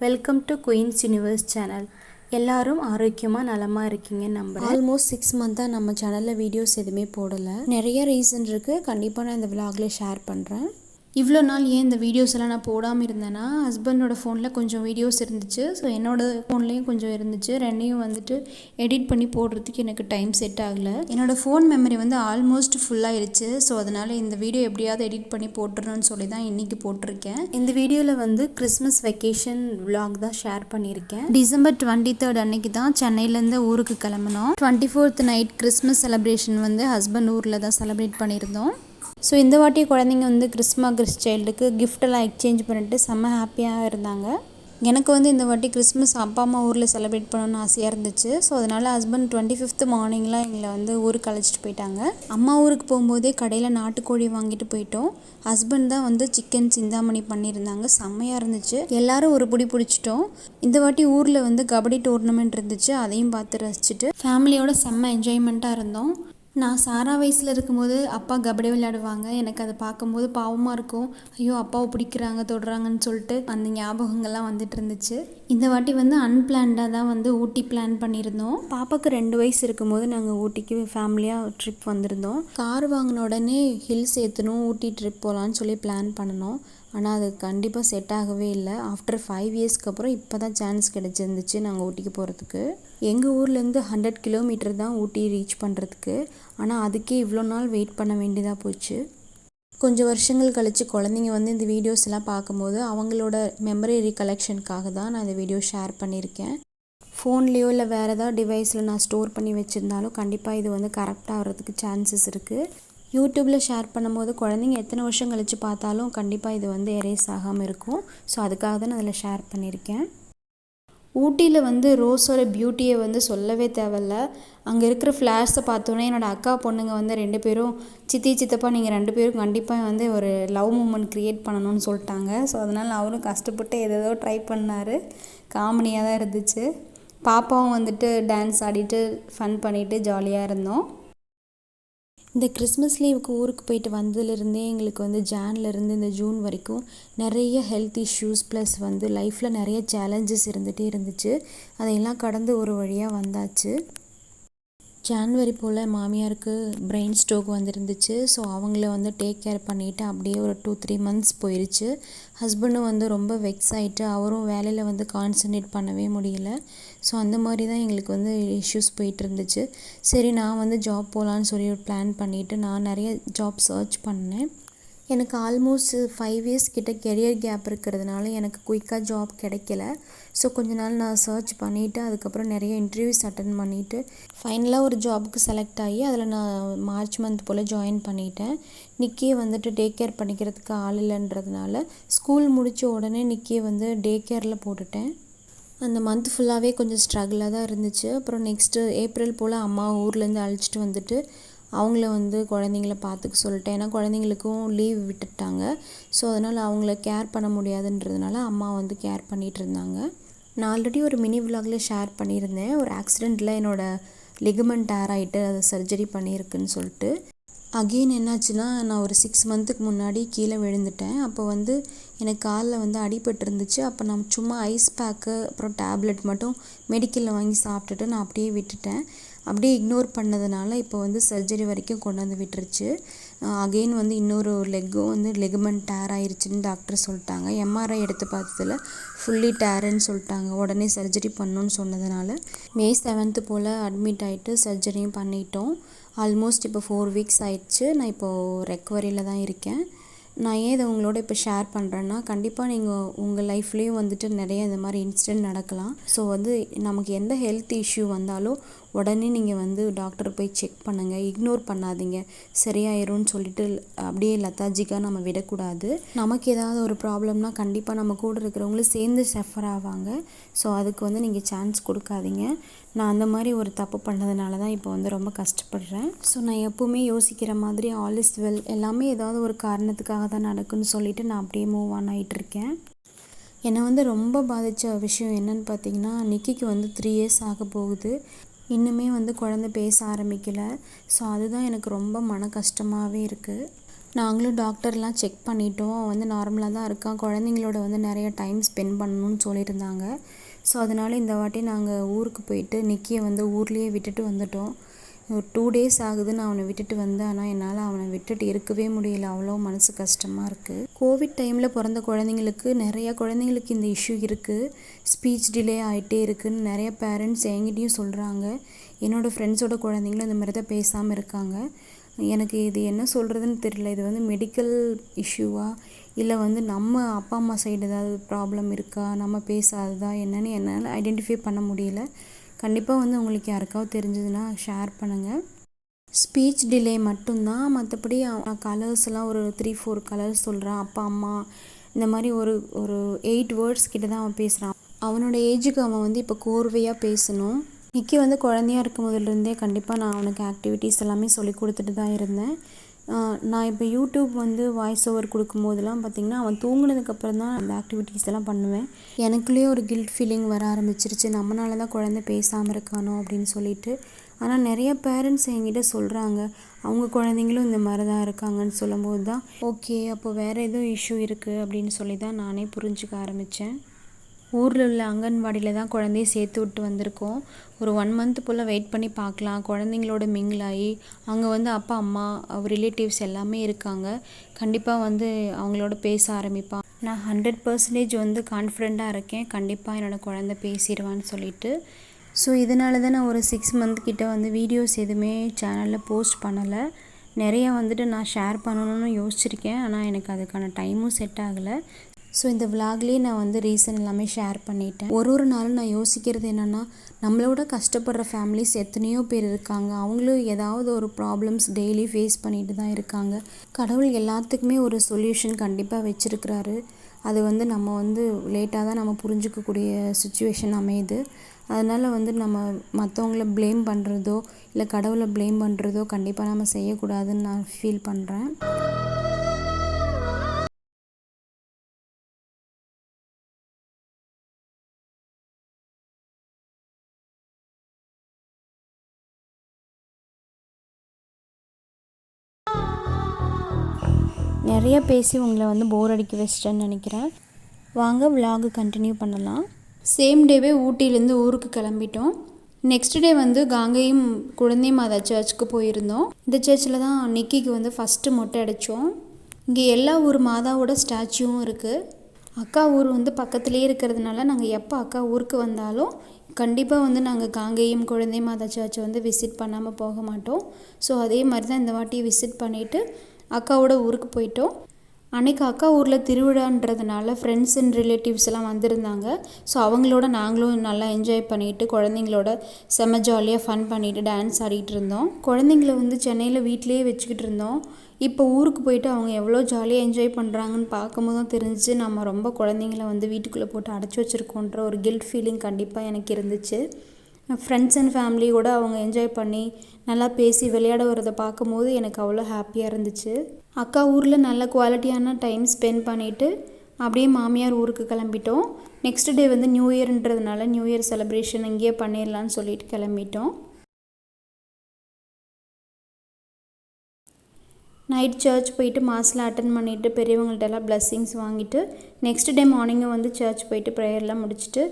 Welcome to queens universe channel எல்லாரும் ஆரோக்கியமாக நலமாக இருக்கீங்க நம்புகிறேன் ஆல்மோஸ்ட் சிக்ஸ் மந்த்தாக நம்ம சேனலில் வீடியோஸ் எதுவுமே போடலை. நிறைய ரீசன் இருக்குது கண்டிப்பாக நான் இந்த விலாகில் ஷேர் பண்ணுறேன் இவ்வளோ நாள் ஏன் இந்த வீடியோஸ் எல்லாம் நான் போடாமல் இருந்தேன்னா ஹஸ்பண்டோட ஃபோனில் கொஞ்சம் வீடியோஸ் இருந்துச்சு. ஸோ என்னோட ஃபோன்லேயும் கொஞ்சம் இருந்துச்சு. ரெண்டையும் வந்துட்டு எடிட் பண்ணி போடுறதுக்கு எனக்கு டைம் செட் ஆகலை. என்னோடய ஃபோன் மெமரி வந்து ஆல்மோஸ்ட் ஃபுல்லாகிடுச்சு ஸோ அதனால் இந்த வீடியோ எப்படியாவது எடிட் பண்ணி போட்டுறணும்னு சொல்லி தான் இன்றைக்கி போட்டிருக்கேன். இந்த வீடியோவில் வந்து கிறிஸ்மஸ் வெக்கேஷன் விலாக் தான் ஷேர் பண்ணியிருக்கேன். டிசம்பர் டுவெண்ட்டி தேர்ட் அன்னைக்கு தான் சென்னையிலேருந்து ஊருக்கு கிளம்பினோம். Twenty fourth night Christmas celebration வந்து ஹஸ்பண்ட் ஊரில் தான் செலிப்ரேட் பண்ணியிருந்தோம். ஸோ இந்த வாட்டி குழந்தைங்க வந்து கிறிஸ்மா கிறிஸ் சைல்டுக்கு கிஃப்டெல்லாம் எக்ஸ்சேஞ்ச் பண்ணிட்டு செம்ம ஹாப்பியாக இருந்தாங்க. எனக்கு வந்து இந்த வாட்டி கிறிஸ்மஸ் அப்பா அம்மா ஊரில் செலிப்ரேட் பண்ணணும்னு ஆசையாக இருந்துச்சு. ஸோ அதனால் ஹஸ்பண்ட் டுவெண்ட்டி ஃபிஃப்த் மார்னிங்லாம் எங்களை வந்து ஊருக்கு அழைச்சிட்டு போயிட்டாங்க. அம்மா ஊருக்கு போகும்போதே கடையில் நாட்டுக்கோழி வாங்கிட்டு போயிட்டோம். ஹஸ்பண்ட் தான் வந்து சிக்கன் சிந்தாமணி பண்ணியிருந்தாங்க. செம்மையாக இருந்துச்சு. எல்லாரும் ஒரு பிடி பிடிச்சிட்டோம். இந்த வாட்டி ஊரில் வந்து கபடி டோர்னமெண்ட் இருந்துச்சு. அதையும் பார்த்து ரசிச்சுட்டு ஃபேமிலியோட செம்ம என்ஜாய்மெண்ட்டாக இருந்தோம். நான் சாரா வயசில் இருக்கும்போது அப்பா கபடி விளையாடுவாங்க. எனக்கு அதை பார்க்கும்போது பாவமாக இருக்கும். ஐயோ அப்பாவை பிடிக்கிறாங்க தொடுறாங்கன்னு சொல்லிட்டு அந்த ஞாபகங்கள்லாம் வந்துட்டு இருந்துச்சு. இந்த வாட்டி வந்து அன்பிளான்டாக தான் வந்து ஊட்டி பிளான் பண்ணியிருந்தோம். பாப்பாவுக்கு ரெண்டு வயசு இருக்கும்போது நாங்கள் ஊட்டிக்கு ஃபேமிலியாக ட்ரிப் வந்திருந்தோம். கார் வாங்கின உடனே ஹில்ஸ் ஏற்றணும் ஊட்டி ட்ரிப் போகலான்னு சொல்லி பிளான் பண்ணணும் ஆனால் அது கண்டிப்பாக செட் ஆகவே இல்லை. ஆஃப்டர் ஃபைவ் இயர்ஸ்க்கு அப்புறம் இப்போ தான் சான்ஸ் கிடச்சிருந்துச்சு நாங்கள் ஊட்டிக்கு போகிறதுக்கு எங்கள் ஊர்லேருந்து ஹண்ட்ரட் கிலோமீட்டர் தான் ஊட்டி ரீச் பண்ணுறதுக்கு ஆனால் அதுக்கே இவ்வளோ நாள் வெயிட் பண்ண வேண்டியதாக போச்சு. கொஞ்சம் வருஷங்கள் கழித்து குழந்தைங்க வந்து இந்த வீடியோஸ் எல்லாம் பார்க்கும்போது அவங்களோட மெமரி ரீகலெக்ஷனுக்காக தான் நான் இந்த வீடியோ ஷேர் பண்ணியிருக்கேன். ஃபோன்லேயோ இல்லை வேறு ஏதாவது டிவைஸில் நான் ஸ்டோர் பண்ணி வச்சுருந்தாலும் கண்டிப்பாக இது வந்து கரெக்டாக ஆகிறதுக்கு சான்சஸ் இருக்குது யூடியூப்பில் ஷேர் பண்ணும்போது குழந்தைங்க எத்தனை வருஷம் கழித்து பார்த்தாலும் கண்டிப்பாக இது வந்து எரேஸ் ஆகாமல் இருக்கும். ஸோ அதுக்காக தான் நான் அதில் ஷேர் பண்ணியிருக்கேன். ஊட்டியில் வந்து ரோஸோட பியூட்டியை வந்து சொல்லவே தேவையில்ல. அங்கே இருக்கிற ஃப்ளார்ஸை பார்த்தோன்னே என்னோடய அக்கா பொண்ணுங்க வந்து ரெண்டு பேரும் சித்தி சித்தப்பா நீங்கள் ரெண்டு பேரும் கண்டிப்பாக வந்து ஒரு லவ் மூமெண்ட் க்ரியேட் பண்ணணும்னு சொல்லிட்டாங்க. ஸோ அதனால் அவரும் கஷ்டப்பட்டு எதேதோ ட்ரை பண்ணார். காமெடியாக தான் இருந்துச்சு. பாப்பாவும் வந்துட்டு டான்ஸ் ஆடிட்டு ஃபன் பண்ணிவிட்டு ஜாலியாக இருந்தோம். இந்த கிறிஸ்மஸ் லீவுக்கு ஊருக்கு போயிட்டு வந்ததுலேருந்தே எங்களுக்கு வந்து ஜான்லேருந்து இந்த ஜூன் வரைக்கும் நிறைய ஹெல்த் இஷ்யூஸ் ப்ளஸ் வந்து லைஃப்பில் நிறைய சேலஞ்சஸ் இருந்துகிட்டே இருந்துச்சு. அதையெல்லாம் கடந்து ஒரு வழியாக வந்தாச்சு. ஜான்வரி போல் மாமியாருக்கு பிரெயின் ஸ்ட்ரோக் வந்துருந்துச்சு. ஸோ அவங்கள வந்து டேக் கேர் பண்ணிவிட்டு அப்படியே ஒரு டூ த்ரீ மந்த்ஸ் போயிடுச்சு ஹஸ்பண்டும் வந்து ரொம்ப வெக்ஸ் ஆகிட்டு அவரும் வேலையில் வந்து கான்சன்ட்ரேட் பண்ணவே முடியல. ஸோ அந்த மாதிரி தான் எங்களுக்கு வந்து இஷ்யூஸ் போயிட்டு இருந்துச்சு. சரி நான் வந்து ஜாப் போகலான்னு சொல்லி ஒரு பிளான் பண்ணிவிட்டு நான் நிறைய ஜாப் சர்ச் பண்ணேன். எனக்கு ஆல்மோஸ்ட் ஃபைவ் இயர்ஸ் கிட்ட கெரியர் கேப் இருக்கிறதுனால எனக்கு குயிக்காக ஜாப் கிடைக்கல. ஸோ கொஞ்ச நாள் நான் சர்ச் பண்ணிவிட்டு அதுக்கப்புறம் நிறைய இன்டர்வியூஸ் அட்டன் பண்ணிவிட்டு ஃபைனலாக ஒரு ஜாபுக்கு செலக்ட் ஆகி அதில் நான் மார்ச் மந்த் போல் ஜாயின் பண்ணிட்டேன். நிக்கியை வந்துட்டு டே கேர் பண்ணிக்கிறதுக்கு ஆள் இல்லைன்றதுனால ஸ்கூல் முடித்த உடனே நிக்கியை வந்து டே கேரில் போட்டுட்டேன். அந்த மந்த் ஃபுல்லாகவே கொஞ்சம் ஸ்ட்ரகிளாக தான் இருந்துச்சு. அப்புறம் நெக்ஸ்ட்டு ஏப்ரல் போல் அம்மா ஊர்லேருந்து அழைச்சிட்டு வந்துட்டு அவங்கள வந்து குழந்தைங்கள பார்த்துக்க சொல்லிட்டேன். ஏன்னா குழந்தைங்களுக்கும் லீவ் விட்டுட்டாங்க. ஸோ அதனால் அவங்கள கேர் பண்ண முடியாதுன்றதுனால அம்மா வந்து கேர் பண்ணிகிட்டு இருந்தாங்க. நான் ஆல்ரெடி ஒரு மினி விலாகில் ஷேர் பண்ணியிருந்தேன். ஒரு ஆக்சிடெண்ட்டில் என்னோடய லிகமெண்ட் டேர் ஆகிட்டு அதை சர்ஜரி பண்ணியிருக்குன்னு சொல்லிட்டு. அகெயின் என்னாச்சுன்னா நான் ஒரு சிக்ஸ் மந்த்துக்கு முன்னாடி கீழே விழுந்துட்டேன். அப்போ வந்து எனக்கு காலில் வந்து அடிபட்டு இருந்துச்சு. அப்போ நான் சும்மா ஐஸ் பேக்கு அப்புறம் டேப்லெட் மட்டும் மெடிக்கலில் வாங்கி சாப்பிட்டுட்டு நான் அப்படியே விட்டுட்டேன். அப்படியே இக்னோர் பண்ணதுனால இப்போ வந்து சர்ஜரி வரைக்கும் கொண்டு வந்து விட்டுருச்சு அகெயின் வந்து இன்னொரு லெக்கும் வந்து லெகுமெண்ட் டேர் ஆயிருச்சுன்னு டாக்டர் சொல்லிட்டாங்க. எம்ஆர்ஐ எடுத்து பார்த்ததில் ஃபுல்லி டேருன்னு சொல்லிட்டாங்க. உடனே சர்ஜரி பண்ணணும்னு சொன்னதுனால மே செவன்த்து போல் அட்மிட் ஆகிட்டு சர்ஜரியும் பண்ணிட்டோம். ஆல்மோஸ்ட் இப்போ ஃபோர் வீக்ஸ் ஆயிடுச்சு. நான் இப்போது ரெக்கவரியில் தான் இருக்கேன். நான் ஏன் இதை உங்களோட இப்போ ஷேர் பண்ணுறேன்னா கண்டிப்பாக நீங்கள் உங்கள் லைஃப்லேயும் வந்துட்டு நிறைய இந்த மாதிரி இன்சிடெண்ட் நடக்கலாம். ஸோ வந்து நமக்கு எந்த ஹெல்த் இஷ்யூ வந்தாலும் உடனே நீங்கள் வந்து டாக்டர் போய் செக் பண்ணுங்கள் இக்னோர் பண்ணாதீங்க. சரியாயிரும்னு சொல்லிட்டு அப்படியே லத்தாஜிக்காக நம்ம விடக்கூடாது. நமக்கு ஏதாவது ஒரு ப்ராப்ளம்னா கண்டிப்பாக நம்ம கூட இருக்கிறவங்களும் சேர்ந்து சஃபர் ஆவாங்க. ஸோ அதுக்கு வந்து நீங்கள் சான்ஸ் கொடுக்காதீங்க. நான் அந்த மாதிரி ஒரு தப்பு பண்ணதுனால தான் இப்போ வந்து ரொம்ப கஷ்டப்படுறேன். ஸோ நான் எப்போவுமே யோசிக்கிற மாதிரி ஆல் இஸ் வெல் எல்லாமே ஏதாவது ஒரு காரணத்துக்காக தான் நடக்குன்னு சொல்லிட்டு நான் அப்படியே மூவ் ஆன் ஆகிட்டு இருக்கேன் என்னை வந்து ரொம்ப பாதித்த விஷயம் என்னன்னு பார்த்தீங்கன்னா நிக்கிக்கு வந்து த்ரீ இயர்ஸ் ஆக போகுது. இன்னுமே வந்து குழந்த பேச ஆரம்பிக்கலை. ஸோ அதுதான் எனக்கு ரொம்ப மன கஷ்டமாகவே இருக்குது நாங்களும் டாக்டர்லாம் செக் பண்ணிட்டோம். அவன் வந்து நார்மலாக தான் இருக்கான் குழந்தைங்களோட வந்து நிறைய டைம் ஸ்பெண்ட் பண்ணணும்னு சொல்லியிருந்தாங்க. ஸோ அதனால் இந்த வாட்டி நாங்கள் ஊருக்கு போயிட்டு நிக்கியை வந்து ஊர்லேயே விட்டுட்டு வந்துட்டோம். ஒரு டூ டேஸ் ஆகுது நான் அவனை விட்டுட்டு வந்தேன் ஆனால் என்னால் அவனை விட்டுட்டு இருக்கவே முடியல. அவ்வளோ மனசு கஷ்டமாக இருக்குது கோவிட் டைமில் பிறந்த குழந்தைங்களுக்கு நிறையா குழந்தைங்களுக்கு இந்த இஷ்யூ இருக்குது ஸ்பீச் டிலே ஆகிட்டே இருக்குன்னு நிறைய பேரண்ட்ஸ் என்கிட்டயும் சொல்கிறாங்க என்னோடய ஃப்ரெண்ட்ஸோட குழந்தைங்களும் இந்த மாதிரி தான் பேசாமல் இருக்காங்க. எனக்கு இது என்ன சொல்கிறதுன்னு தெரியல. இது வந்து மெடிக்கல் இஷ்யூவா இல்லை வந்து நம்ம அப்பா அம்மா சைடு ஏதாவது ப்ராப்ளம் இருக்கா? நம்ம பேசாததா? என்னன்னு என்னால் ஐடென்டிஃபை பண்ண முடியல. கண்டிப்பாக வந்து உங்களுக்கு யாருக்காவது தெரிஞ்சதுன்னா ஷேர் பண்ணுங்கள் ஸ்பீச் டிலே மட்டும்தான். மற்றபடி அவன் கலர்ஸ்லாம் ஒரு த்ரீ ஃபோர் கலர்ஸ் சொல்கிறான் அப்பா அம்மா இந்த மாதிரி ஒரு ஒரு எயிட் வேர்ட்ஸ் கிட்ட தான் அவன் பேசுகிறான் அவனோட ஏஜுக்கு அவன் வந்து இப்போ கோர்வையாக பேசணும். நிக்கி வந்து குழந்தையா இருக்கும் முதல்ல இருந்தே கண்டிப்பாக நான் அவனுக்கு ஆக்டிவிட்டீஸ் எல்லாமே சொல்லி கொடுத்துட்டு தான் இருந்தேன். நான் இப்போ யூடியூப் வந்து வாய்ஸ் ஓவர் கொடுக்கும்போதெல்லாம் பார்த்திங்கன்னா அவன் தூங்கினதுக்கப்புறம் தான் அந்த ஆக்டிவிட்டீஸ் எல்லாம் பண்ணுவேன். எனக்குள்ளேயே ஒரு கில்ட் ஃபீலிங் வர ஆரம்பிச்சிருச்சு. நம்மளால தான் குழந்தை பேசாமல் இருக்கானோ அப்படின்னு சொல்லிட்டு. ஆனால் நிறைய பேரண்ட்ஸ் என்கிட்ட சொல்கிறாங்க அவங்க குழந்தைங்களும் இந்த மாதிரி தான் இருக்காங்கன்னு சொல்லும்போது தான் ஓகே அப்போ வேறு எதுவும் இஷ்யூ இருக்குது அப்படின்னு சொல்லி தான் நானே புரிஞ்சுக்க ஆரம்பித்தேன் ஊரில் உள்ள அங்கன்வாடியில் தான் குழந்தைய சேர்த்து விட்டு வந்திருக்கோம். ஒரு ஒன் மந்த் போல் வெயிட் பண்ணி பார்க்கலாம். குழந்தைங்களோட மிங்கில் ஆகி அங்கே வந்து அப்பா அம்மா ரிலேட்டிவ்ஸ் எல்லாமே இருக்காங்க. கண்டிப்பாக வந்து அவங்களோட பேச ஆரம்பிப்பான் நான் ஹண்ட்ரட் பர்சன்டேஜ் வந்து கான்ஃபிடெண்ட்டாக இருக்கேன். கண்டிப்பாக என்னோடய குழந்தை பேசிடுவான்னு சொல்லிட்டு. ஸோ இதனால தான் நான் ஒரு சிக்ஸ் மந்த் கிட்ட வந்து வீடியோஸ் எதுவுமே சேனலில் போஸ்ட் பண்ணலை. நிறையா வந்துட்டு நான் ஷேர் பண்ணணும்னு யோசிச்சிருக்கேன். ஆனால் எனக்கு அதுக்கான டைமும் செட் ஆகலை. ஸோ இந்த விலாக்லேயே நான் வந்து ரீசன் எல்லாமே ஷேர் பண்ணிட்டேன். ஒரு ஒரு நாளும் நான் யோசிக்கிறது என்னென்னா நம்மளோட கஷ்டப்படுற ஃபேமிலிஸ் எத்தனையோ பேர் இருக்காங்க. அவங்களும் ஏதாவது ஒரு ப்ராப்ளம்ஸ் டெய்லி ஃபேஸ் பண்ணிட்டு தான் இருக்காங்க. கடவுள் எல்லாத்துக்குமே ஒரு சொல்யூஷன் கண்டிப்பாக வச்சுருக்கிறாரு. அது வந்து நம்ம வந்து லேட்டாக தான் நம்ம புரிஞ்சுக்கக்கூடிய சுச்சுவேஷன் அமையுது. அதனால் வந்து நம்ம மற்றவங்கள ப்ளேம் பண்ணுறதோ இல்லை கடவுளை ப்ளேம் பண்ணுறதோ கண்டிப்பாக நம்ம செய்யக்கூடாதுன்னு நான் ஃபீல் பண்ணுறேன் நிறைய பேசி உங்களை வந்து போர் அடிக்க வச்சிட்டேன்னு நினைக்கிறேன். வாங்க விலாகு கண்டினியூ பண்ணலாம். சேம் டேவே ஊட்டியிலேருந்து ஊருக்கு கிளம்பிட்டோம். நெக்ஸ்ட் டே வந்து காங்கேயம் குழந்தை மாதா சர்ச்சுக்கு போயிருந்தோம். இந்த சர்ச்சில் தான் நிக்கிக்கு வந்து ஃபஸ்ட்டு மொட்டை அடித்தோம் இங்கே எல்லா ஊர் மாதாவோட ஸ்டாச்சுவும் இருக்குது அக்கா ஊர் வந்து பக்கத்துலேயே இருக்கிறதுனால நாங்கள் எப்போ அக்கா ஊருக்கு வந்தாலும் கண்டிப்பாக வந்து நாங்கள் காங்கேயம் குழந்தை மாதா சர்ச்சை வந்து விசிட் பண்ணாமல் போக மாட்டோம். ஸோ அதே மாதிரி தான் இந்த வாட்டி விசிட் பண்ணிவிட்டு அக்காவோட ஊருக்கு போயிட்டோம். அன்னைக்கு அக்கா ஊரில் திருவிழான்றதுனால ஃப்ரெண்ட்ஸ் அண்ட் ரிலேட்டிவ்ஸ் எல்லாம் வந்திருந்தாங்க. ஸோ அவங்களோட நாங்களும் நல்லா என்ஜாய் பண்ணிட்டு குழந்தைங்களோட செம்ம ஜாலியாக ஃபன் பண்ணிவிட்டு டான்ஸ் ஆடிட்டு இருந்தோம். குழந்தைங்கள வந்து சென்னையில் வீட்டிலேயே வச்சுக்கிட்டு இருந்தோம். இப்போ ஊருக்கு போயிட்டு அவங்க எவ்வளோ ஜாலியாக என்ஜாய் பண்ணுறாங்கன்னு பார்க்கும்போது தான் தெரிஞ்சுச்சு நம்ம ரொம்ப குழந்தைங்கள வந்து வீட்டுக்குள்ளே போட்டு அடைச்சி வச்சுருக்கோன்ற ஒரு கில்ட் ஃபீலிங் கண்டிப்பாக எனக்கு இருந்துச்சு. ஃப்ரெண்ட்ஸ் அண்ட் ஃபேமிலி கூட அவங்க என்ஜாய் பண்ணி நல்லா பேசி விளையாட வரதை பார்க்கும்போது எனக்கு அவ்வளோ ஹாப்பியாக இருந்துச்சு. அக்கா ஊரில் நல்ல குவாலிட்டியான டைம் ஸ்பெண்ட் பண்ணிவிட்டு அப்படியே மாமியார் ஊருக்கு கிளம்பிட்டோம். நெக்ஸ்ட் டே வந்து நியூ இயர்ன்றதுனால நியூ இயர் செலிப்ரேஷன் இங்கேயே பண்ணிடலான்னு சொல்லிட்டு கிளம்பிட்டோம். நைட் சர்ச் போயிட்டு மாஸில் அட்டன் பண்ணிவிட்டு பெரியவங்கள்ட்ட எல்லாம் வாங்கிட்டு நெக்ஸ்ட் டே மார்னிங்கும் வந்து சர்ச் போயிட்டு ப்ரேயர்லாம் முடிச்சுட்டு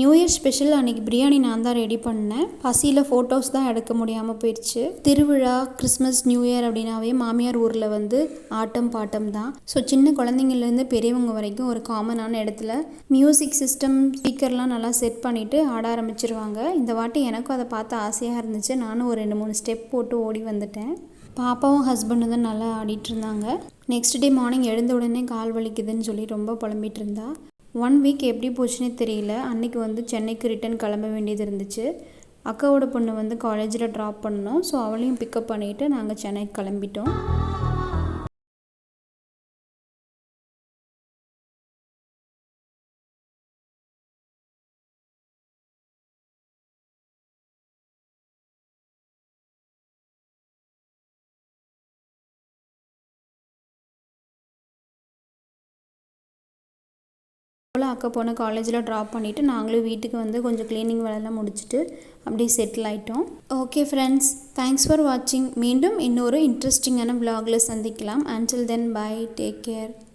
நியூ இயர் ஸ்பெஷல் அன்றைக்கி பிரியாணி நான் தான் ரெடி பண்ணேன். பசியில் ஃபோட்டோஸ் தான் எடுக்க முடியாமல் போயிடுச்சு திருவிழா கிறிஸ்மஸ் நியூ இயர் அப்படின்னாவே மாமியார் ஊரில் வந்து ஆட்டம் பாட்டம் தான். ஸோ சின்ன குழந்தைங்கள்லேருந்து பெரியவங்க வரைக்கும் ஒரு காமனான இடத்துல மியூசிக் சிஸ்டம் ஸ்பீக்கர்லாம் நல்லா செட் பண்ணிவிட்டு ஆட ஆரம்பிச்சிருவாங்க. இந்த வாட்டி எனக்கும் அதை பார்த்து ஆசையாக இருந்துச்சு. நானும் ஒரு ரெண்டு மூணு ஸ்டெப் போட்டு ஓடி வந்துட்டேன். பாப்பாவும் ஹஸ்பண்டும் தான் நல்லா ஆடிட்டு இருந்தாங்க. நெக்ஸ்ட் டே மார்னிங் எழுந்த உடனே கால் வலிக்குதுன்னு சொல்லி ரொம்ப புலம்பிகிட்டு இருந்தா. ஒன் வீக் எப்படி போச்சுன்னே தெரியல. அன்னைக்கு வந்து சென்னைக்கு ரிட்டன் கிளம்ப வேண்டியது இருந்துச்சு. அக்காவோட பொண்ணு வந்து காலேஜில் ட்ராப் பண்ணோம் ஸோ அவளையும் பிக்கப் பண்ணிவிட்டு நாங்கள் சென்னைக்கு கிளம்பிட்டோம். போல் அக்கா போன காலேஜில் ட்ராப் பண்ணிவிட்டு நாங்களும் வீட்டுக்கு வந்து கொஞ்சம் க்ளீனிங் வேலையெல்லாம் முடிச்சுட்டு அப்படியே செட்டில் ஆகிட்டோம் ஓகே ஃப்ரெண்ட்ஸ் தேங்க்ஸ் ஃபார் வாட்சிங் மீண்டும் இன்னொரு இன்ட்ரெஸ்டிங்கான விலாகில் சந்திக்கலாம். Until then bye take care